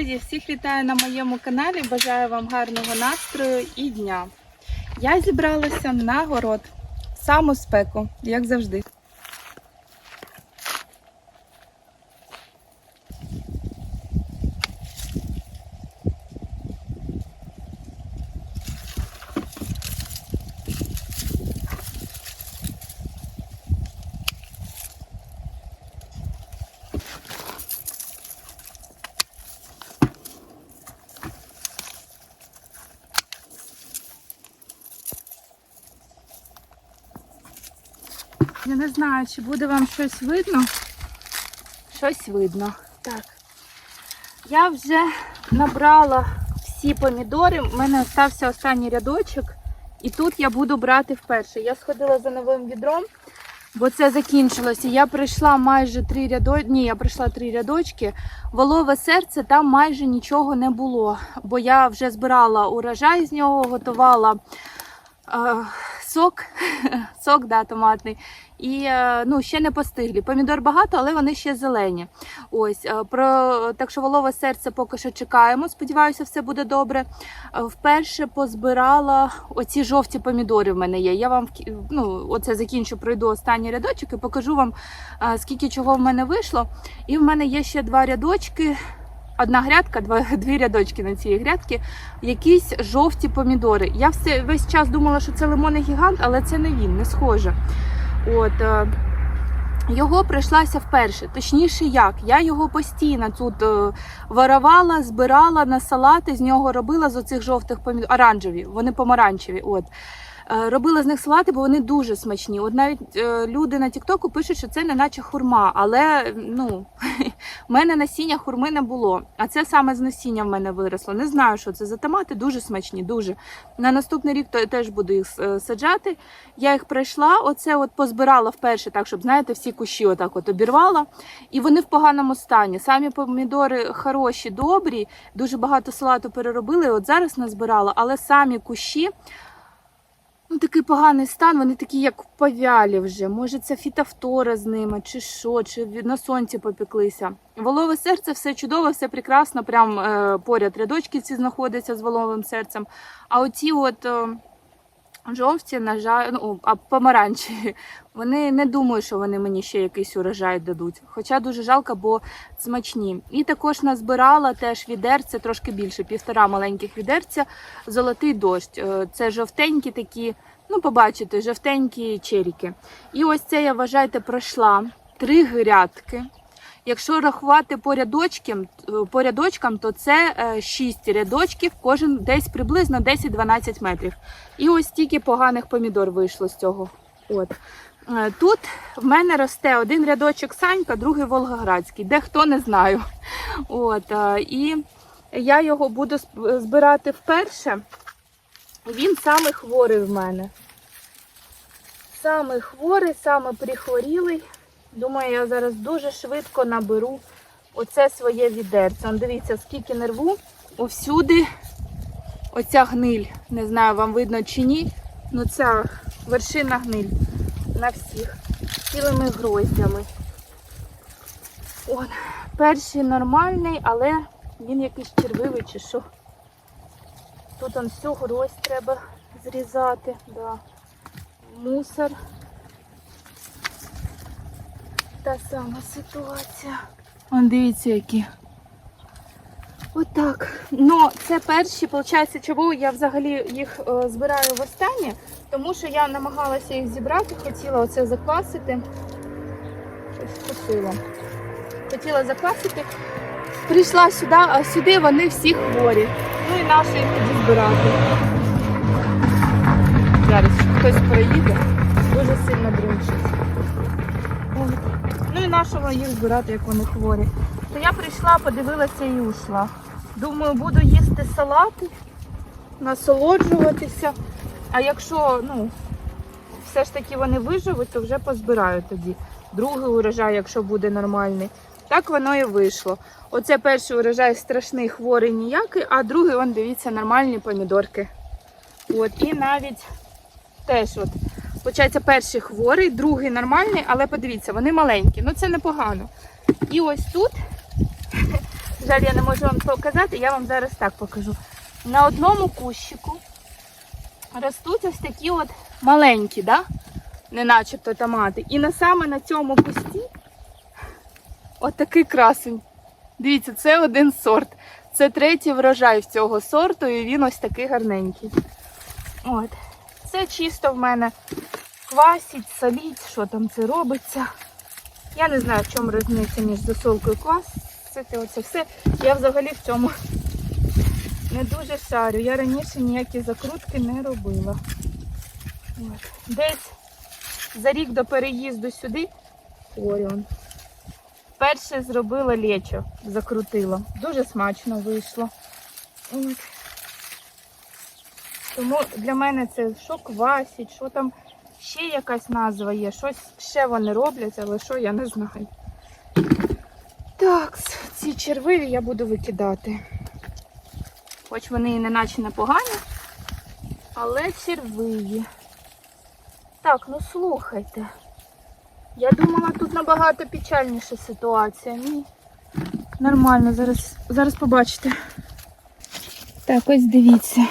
Друзі, всіх вітаю на моєму каналі. Бажаю вам гарного настрою і дня. Я зібралася на город саму спеку, як завжди. Я не знаю, чи буде вам щось видно. Щось видно. Так. Я вже набрала всі помідори. У мене остався останній рядочок. І тут я буду брати вперше. Я сходила за новим відром, бо це закінчилося. Я прийшла майже три рядочки. Ні, я прийшла три рядочки. Волове серце там майже нічого не було. Бо я вже збирала урожай з нього, готувала. е, Сок, сок да, томатний. І е, ну, ще не постиглі. Помідор багато, але вони ще зелені. Ось е, про так що волове серце поки що чекаємо. Сподіваюся, все буде добре. Е, Вперше позбирала оці жовті помідори. В мене є. Я вам ну, оце закінчу, пройду останній рядочок і покажу вам, скільки чого в мене вийшло. І в мене є ще два рядочки. Одна грядка, дві рядочки на цій грядці, якісь жовті помідори. Я все весь час думала, що це лимонний гігант, але це не він, не схоже. От е, його прийшлася вперше. Точніше, як я його постійно тут е, воровала, збирала на салати, з нього робила з оцих жовтих помідорів, оранжеві, вони помаранчеві. От. Е, Робила з них салати, бо вони дуже смачні. От навіть е, люди на Тіктоку пишуть, що це не наче хурма, але ну, в мене насіння хурми не було. А це саме з насіння в мене виросло. Не знаю, що це за томати, дуже смачні, дуже. На наступний рік то теж буду їх е, саджати. Я їх пройшла, оце от позбирала вперше, так, щоб, знаєте, всі кущі отак от обірвала. І вони в поганому стані. Самі помідори хороші, добрі, дуже багато салату переробили. От зараз назбирала, але самі кущі. Ну, такий поганий стан, вони такі, як повялі вже. Може, це фітофтора з ними, чи що, чи на сонці попеклися. Волове серце все чудово, все прекрасно. Прям е, поряд рядочки ці знаходяться з воловим серцем. А оці от е, жовті, на жаль, ну, а помаранчеві, вони не думаю, що вони мені ще якийсь урожай дадуть. Хоча дуже жалко, бо смачні. І також назбирала теж відерця, трошки більше, півтора маленьких відерця, золотий дощ. Е, Це жовтенькі такі, ну, побачите, жовтенькі черіки. І ось це я вважайте пройшла три грядки. Якщо рахувати по рядочкам, рядочкам, то це 6 рядочків, кожен десь приблизно 10-12 метрів. І ось стільки поганих помідор вийшло з цього. От. Е, Тут в мене росте один рядочок Санька, другий Волгоградський, де хто не знаю. От, е, і я його буду збирати вперше. Він саме хворий в мене. Саме хворий, саме прихворілий. Думаю, я зараз дуже швидко наберу оце своє відерце. Он, дивіться, скільки нерву. Усюди оця гниль. Не знаю, вам видно чи ні. Ну ця вершина гниль на всіх. Цілими гроздями. Он, перший нормальний, але він якийсь червивий чи що. Тут он всю гроздь треба зрізати. Да. Мусор. Та сама ситуація. Вон дивіться, які. Отак. Ну, це перші, виходить, чого я взагалі їх е, збираю в останнє, тому що я намагалася їх зібрати, хотіла оце заквасити. Ось вкусила. Хотіла заквасити. Прийшла сюди, а сюди вони всі хворі. Ну і нащо їх тоді збирати. Зараз хтось проїде, дуже сильно дринчить. Нашого їх збирати, як вони хворі. То я прийшла, подивилася і ушла. Думаю, буду їсти салати, насолоджуватися. А якщо ну, все ж таки вони виживуть, то вже позбираю тоді. Другий урожай, якщо буде нормальний. Так воно і вийшло. Оце перший урожай страшний, хворий ніякий, а другий, он, дивіться, нормальні помідорки. От, і навіть теж от. Получається, перший хворий, другий нормальний, але подивіться, вони маленькі. Ну це непогано. І ось тут Жаль, я не можу вам показати, я вам зараз так покажу. На одному кущику ростуть ось такі от маленькі, да? не начебто томати. І на саме на цьому кусті от такий красень. Дивіться, це один сорт. Це третій врожай в цього сорту, і він ось такий гарненький. От. Це чисто в мене квасить, соліть, що там це робиться. Я не знаю, в чому різниця між засолкою і квасити. Оце все. Я взагалі в цьому не дуже шарю. Я раніше ніякі закрутки не робила. От. Десь за рік до переїзду сюди Оріон. Перше зробила лечо, закрутила. Дуже смачно вийшло. От. Тому для мене це що квасить, що там ще якась назва є. Щось ще вони роблять, але що я не знаю. Так, ці червиві я буду викидати. Хоч вони і не наче непогані, але червиві. Так, ну слухайте. Я думала, тут набагато печальніша ситуація. Ні. Нормально, зараз, зараз побачите. Так, ось дивіться.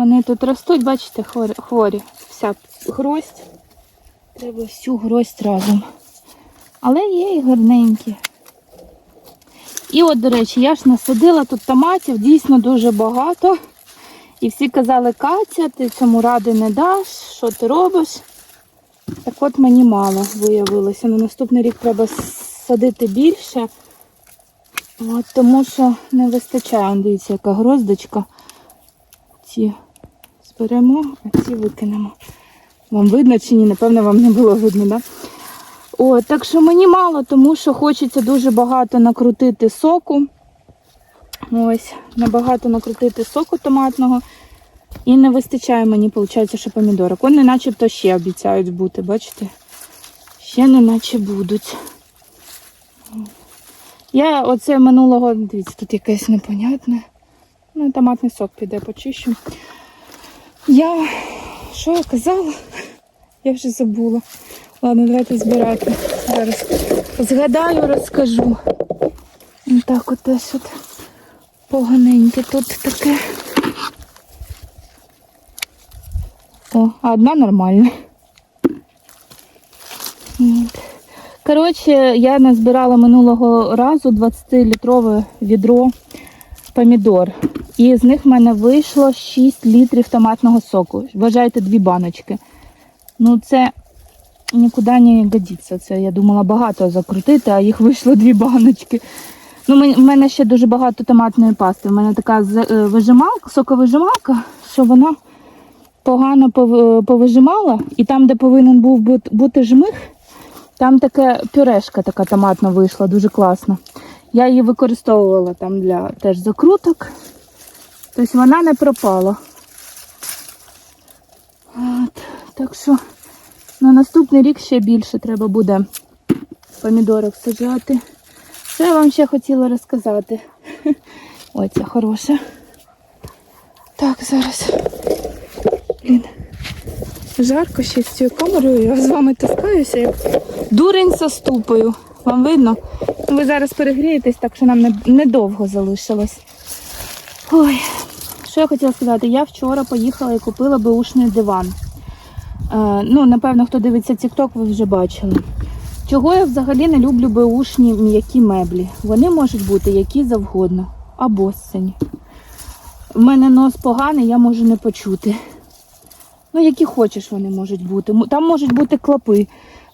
Вони тут ростуть, бачите, хворі. Вся гроздь. Треба всю гроздь разом. Але є і гарненькі. І от, до речі, я ж насадила тут томатів дійсно дуже багато. І всі казали, Катя, ти цьому ради не даш, що ти робиш? Так от мені мало виявилося. На наступний рік треба садити більше. От, тому що не вистачає. Дивіться, яка гроздочка. Ці зберемо, а ці викинемо. Вам видно чи ні? Напевно, вам не було видно, так? Да? О, так що мені мало, тому що хочеться дуже багато накрутити соку. Ось, набагато накрутити соку томатного. І не вистачає мені, виходить, що помідорок. Вони начебто ще обіцяють бути, бачите? Ще не наче будуть. Я оце минулого, дивіться, тут якесь непонятне. Ну, томатний сок піде, почищу. Я що я казала? Я вже забула. Ладно, давайте збирати. Зараз згадаю, розкажу. І так от ось от поганеньке тут таке. О, а одна нормальна. Коротше, я назбирала минулого разу 20-літрове відро помідор. І з них в мене вийшло 6 літрів томатного соку. Вважайте дві баночки. Ну, це нікуди не годиться. Це я думала багато закрутити, а їх вийшло дві баночки. Ну, в мене ще дуже багато томатної пасти. У мене така е, вижималка, соковижималка, що вона погано повижимала, і там, де повинен був бути жмих, там таке пюрешка така томатна вийшла, дуже класна. Я її використовувала там для теж закруток. Тобто вона не пропала. От, так що на наступний рік ще більше треба буде помідорок саджати. Що я вам ще хотіла розказати? Ой, це хороша. Так, зараз. Блін. Жарко ще з цією камерою, я з вами таскаюся, як дурень со ступою. Вам видно? Ви зараз перегрієтесь, так що нам не- недовго залишилось. Ой, що я хотіла сказати? Я вчора поїхала і купила беушний диван. Е, ну, напевно, хто дивиться TikTok, ви вже бачили. Чого я взагалі не люблю беушні м'які меблі? Вони можуть бути які завгодно, або сині. У мене нос поганий, я можу не почути. Ну, які хочеш вони можуть бути. Там можуть бути клапи.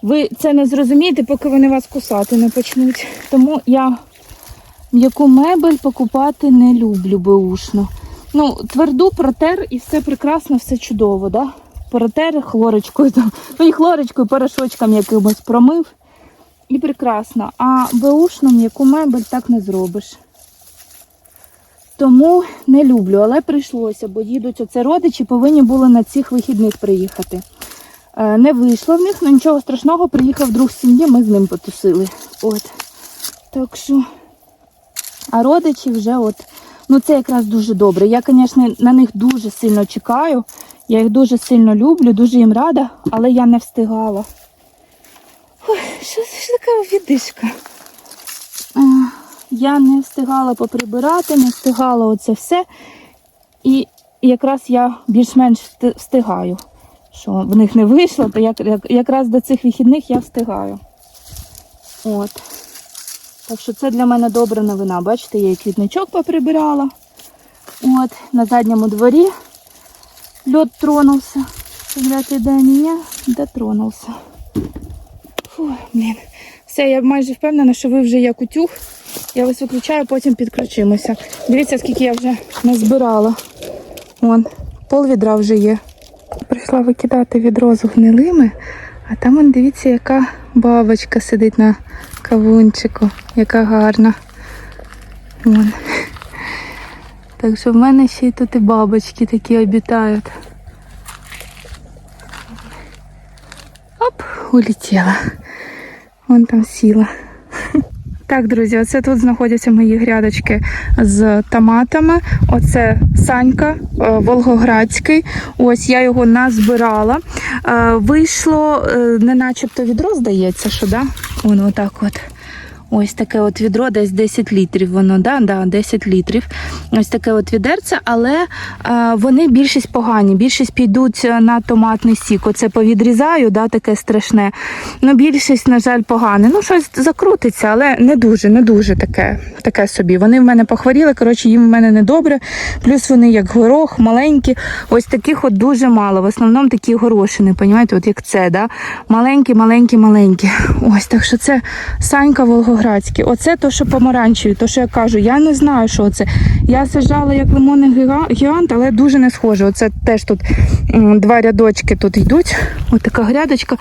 Ви це не зрозумієте, поки вони вас кусати не почнуть. Тому я м'яку мебель покупати не люблю беушну. Ну, тверду протер і все прекрасно, все чудово, да? Протер хлорочкою, там, ну і хлорочкою, порошочком якимось промив. І прекрасно. А беушну м'яку мебель так не зробиш. Тому не люблю, але прийшлося, бо їдуть оце родичі, повинні були на цих вихідних приїхати. Е, Не вийшло в них, але нічого страшного, приїхав друг сім'ї, ми з ним потусили. От. Так що, а родичі вже от, ну це якраз дуже добре. Я, звісно, на них дуже сильно чекаю. Я їх дуже сильно люблю, дуже їм рада, але я не встигала. Ой, що це ж така відишка? Я не встигала поприбирати, не встигала оце все. І якраз я більш-менш встигаю. Що в них не вийшло, то як, як, якраз до цих вихідних я встигаю. От. Так що це для мене добра новина. Бачите, я і квітничок поприбирала. От, на задньому дворі льот тронувся. Дев'ятий день і я дотронувся. Фу, блін. Все, я майже впевнена, що ви вже як утюг. Я вас виключаю, потім підключимося. Дивіться, скільки я вже назбирала. Вон, пол відра вже є. Прийшла викидати відро з гнилими, а там, вон, дивіться, яка бабочка сидить на кавунчику, яка гарна. Вон. Так що в мене ще й тут і бабочки такі обітають. Оп, улетіла. Вон там сіла. Так, друзі, оце тут знаходяться мої грядочки з томатами. Оце Санька е, Волгоградський. Ось я його назбирала. Е, Вийшло е, не начебто відро, здається, що да? Воно отак от. Ось таке от відро, десь 10 літрів воно, да, да, 10 літрів. Ось таке от відерце, але е, вони більшість погані, більшість підуть на томатний сік. Оце повідрізаю, да, таке страшне. Ну, більшість, на жаль, погане. Ну, щось закрутиться, але не дуже, не дуже таке, таке собі. Вони в мене похворіли, коротше, їм в мене недобре. Плюс вони як горох, маленькі. Ось таких от дуже мало. В основному такі горошини, понімаєте, от як це, да? маленькі, маленькі, маленькі. Ось так що це Санька Волгоградський. Оце то, що помаранчеві, то, що я кажу, я не знаю, що це. Я саджала як лимонний гіга- гігант, але дуже не схоже. Оце теж тут два рядочки тут йдуть. Ось така грядочка,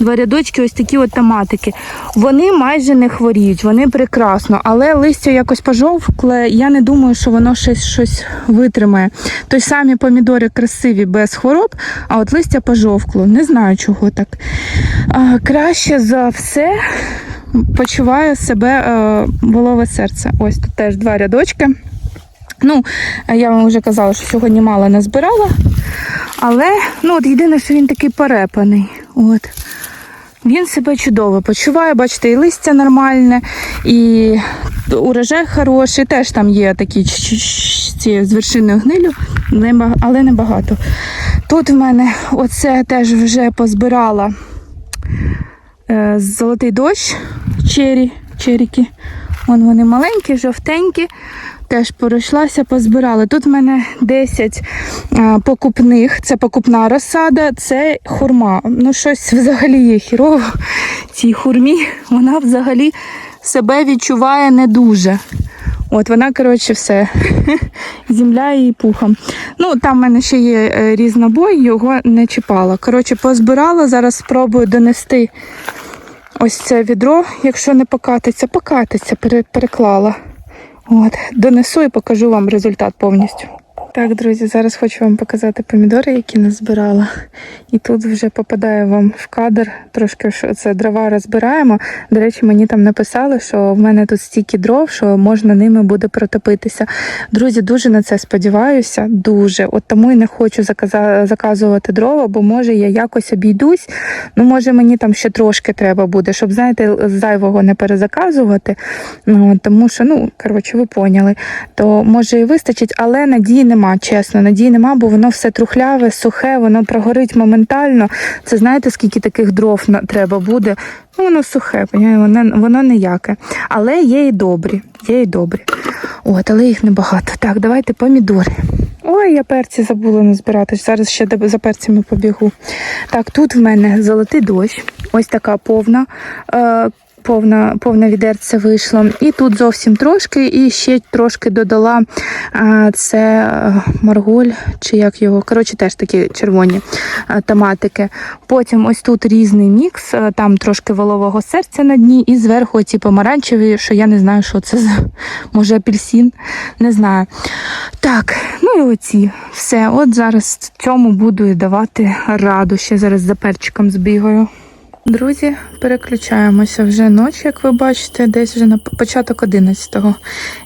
два рядочки, ось такі от томатики. Вони майже не хворіють, вони прекрасно, але листя якось пожовкле. Я не думаю, що воно щось, щось витримає. Тобто самі помідори красиві без хвороб, а от листя пожовкло. Не знаю, чого так. А, краще за все почуває себе е, волове серце. Ось тут теж два рядочки. Ну, я вам вже казала, що сьогодні мало не збирала. Але ну, от єдине, що він такий перепаний. От. Він себе чудово почуває, бачите, і листя нормальне, і урожай хороший. Теж там є такі ці з вершиною гнилю, але не багато. Тут в мене оце теж вже позбирала е, золотий дощ, чері, черіки. Вон вони маленькі, жовтенькі. Теж пройшлася, позбирала. Тут в мене 10 а, покупних, це покупна розсада, це хурма. Ну, щось взагалі є хірово. Цій хурмі вона взагалі себе відчуває не дуже. От вона, коротше, все. Земля її пухом. Ну, там в мене ще є е, різнобой, його не чіпала. Коротше, позбирала, зараз спробую донести ось це відро, якщо не покатиться, покатиться, переклала. От, донесу і покажу вам результат повністю. Так, друзі, зараз хочу вам показати помідори, які назбирала. І тут вже попадає вам в кадр трошки, що це дрова розбираємо. До речі, мені там написали, що в мене тут стільки дров, що можна ними буде протопитися. Друзі, дуже на це сподіваюся. Дуже. От тому і не хочу заказувати дрова, бо може я якось обійдусь. Ну, може, мені там ще трошки треба буде, щоб, знаєте, зайвого не перезаказувати. Ну, тому що, ну, коротше, ви поняли. То може і вистачить, але надії нема, чесно. Надії нема, бо воно все трухляве, сухе, воно прогорить моментально. Це знаєте, скільки таких дров треба буде? Ну, воно сухе, воно, воно ніяке. Але є і добрі, є і добрі. От, але їх небагато. Так, давайте помідори. Ой, я перці забула назбирати. Зараз ще за перцями побігу. Так, тут в мене золотий дощ, ось така повна. Е, Повна, повне відерце вийшло. І тут зовсім трошки, і ще трошки додала це е, марголь, чи як його. Коротше, теж такі червоні е, томатики. Потім ось тут різний мікс, е, там трошки волового серця на дні, і зверху ці помаранчеві, що я не знаю, що це за може апельсин, не знаю. Так, ну і оці. Все. От зараз цьому буду давати раду. Ще зараз за перчиком збігаю. Друзі, переключаємося вже ночі, як ви бачите, десь вже на початок 11-го.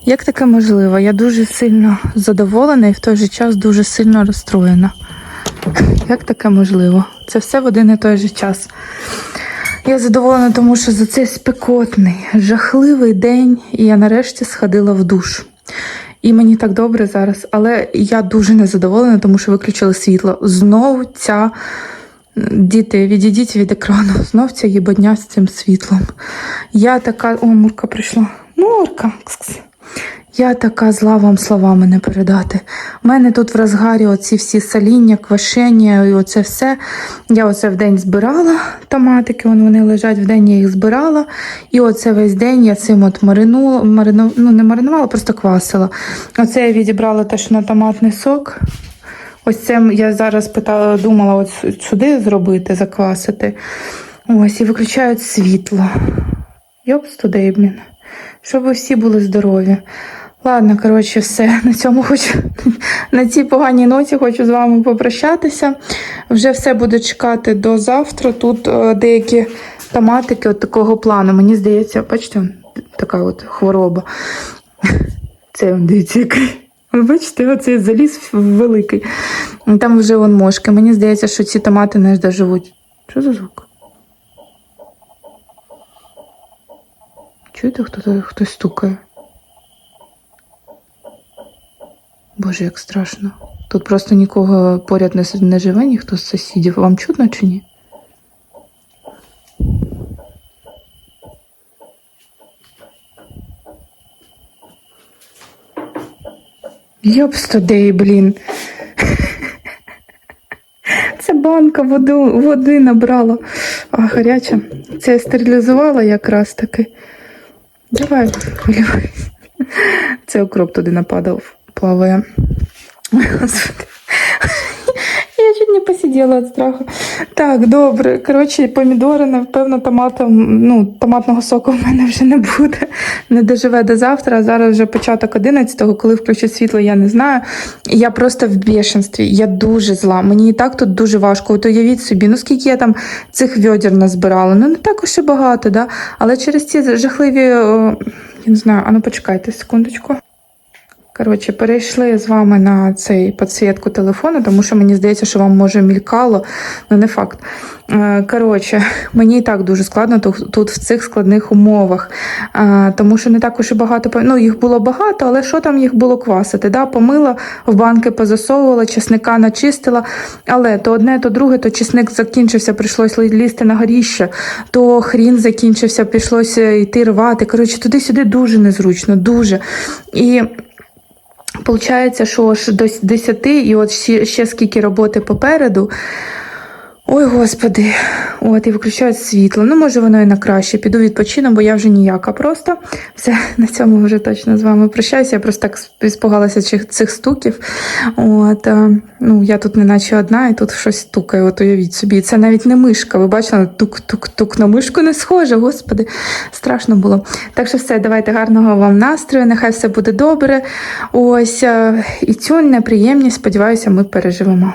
Як таке можливо? Я дуже сильно задоволена і в той же час дуже сильно розстроєна. Як таке можливо? Це все в один і той же час. Я задоволена, тому що за цей спекотний, жахливий день я нарешті сходила в душ. І мені так добре зараз, але я дуже незадоволена, тому що виключили світло. Знову ця діти, відійдіть від екрану, знов ця їбадня з цим світлом. Я така. О, Мурка прийшла. Мурка. Я така зла вам словами не передати. У мене тут в розгарі оці всі саління, квашення і оце все. Я оце в день збирала томатики, вони лежать в день, я їх збирала. І оце весь день я цим от марину, марину, ну не маринувала, просто квасила. Оце я відібрала теж на томатний сок. Ось це я зараз питала, думала от сюди зробити, заквасити. Ось, і виключають світло. Йопс туди. Щоб ви всі були здорові. Ладно, коротше, все. На цьому хочу на цій поганій ноті хочу з вами попрощатися. Вже все буду чекати до завтра. Тут е, деякі томатики от такого плану. Мені здається, бачите, така от хвороба. Це дивіться, який. Ви бачите, оцей заліз великий. Там вже вон мошки. Мені здається, що ці томати не доживуть. Що за звук? Чуєте, хто хтось стукає? Боже, як страшно. Тут просто нікого поряд не, живе, ніхто з сусідів. Вам чутно чи ні? Йопстодей, блін. Це банка воду, води набрала. А гаряча. Це я стерилізувала якраз таки. Давай, хвилюйся. Це укроп туди нападав, плаває. Ой, Господи. Я чуть не посиділа від страху. Так, добре. Коротше, помідори, напевно, томатом, ну, томатного соку в мене вже не буде. Не доживе до завтра. Зараз вже початок 11-го, коли включать світло, я не знаю. Я просто в бешенстві. Я дуже зла. Мені і так тут дуже важко. От уявіть собі, ну скільки я там цих відер назбирала. Ну не так уж і багато, да? але через ці жахливі. я не знаю, а ну почекайте секундочку. Коротше, перейшли з вами на цей підсвітку телефону, тому що мені здається, що вам може мількало, але не факт. Е, Коротше, мені і так дуже складно тут, тут в цих складних умовах, Е, тому що не так уж і багато ну, їх було багато, але що там їх було квасити? Да? Помила, в банки позасовувала, чесника начистила, але то одне, то друге, то чесник закінчився, прийшлося лізти на горіще, то хрін закінчився, прийшлося йти рвати. Коротше, туди-сюди дуже незручно, дуже. І Получається, що ж до 10 і от ще, ще скільки роботи попереду. Ой, господи, от і виключають світло. Ну, може, воно і на краще. Піду відпочину, бо я вже ніяка. Просто все на цьому вже точно з вами прощаюся. Я просто так спугалася цих, стуків. От, е, ну, я тут не наче одна, і тут щось стукає. От уявіть собі. Це навіть не мишка. Ви бачили, тук-тук-тук на мишку не схоже. Господи, страшно було. Так що все, давайте гарного вам настрою. Нехай все буде добре. Ось е, і цю неприємність, сподіваюся, ми переживемо.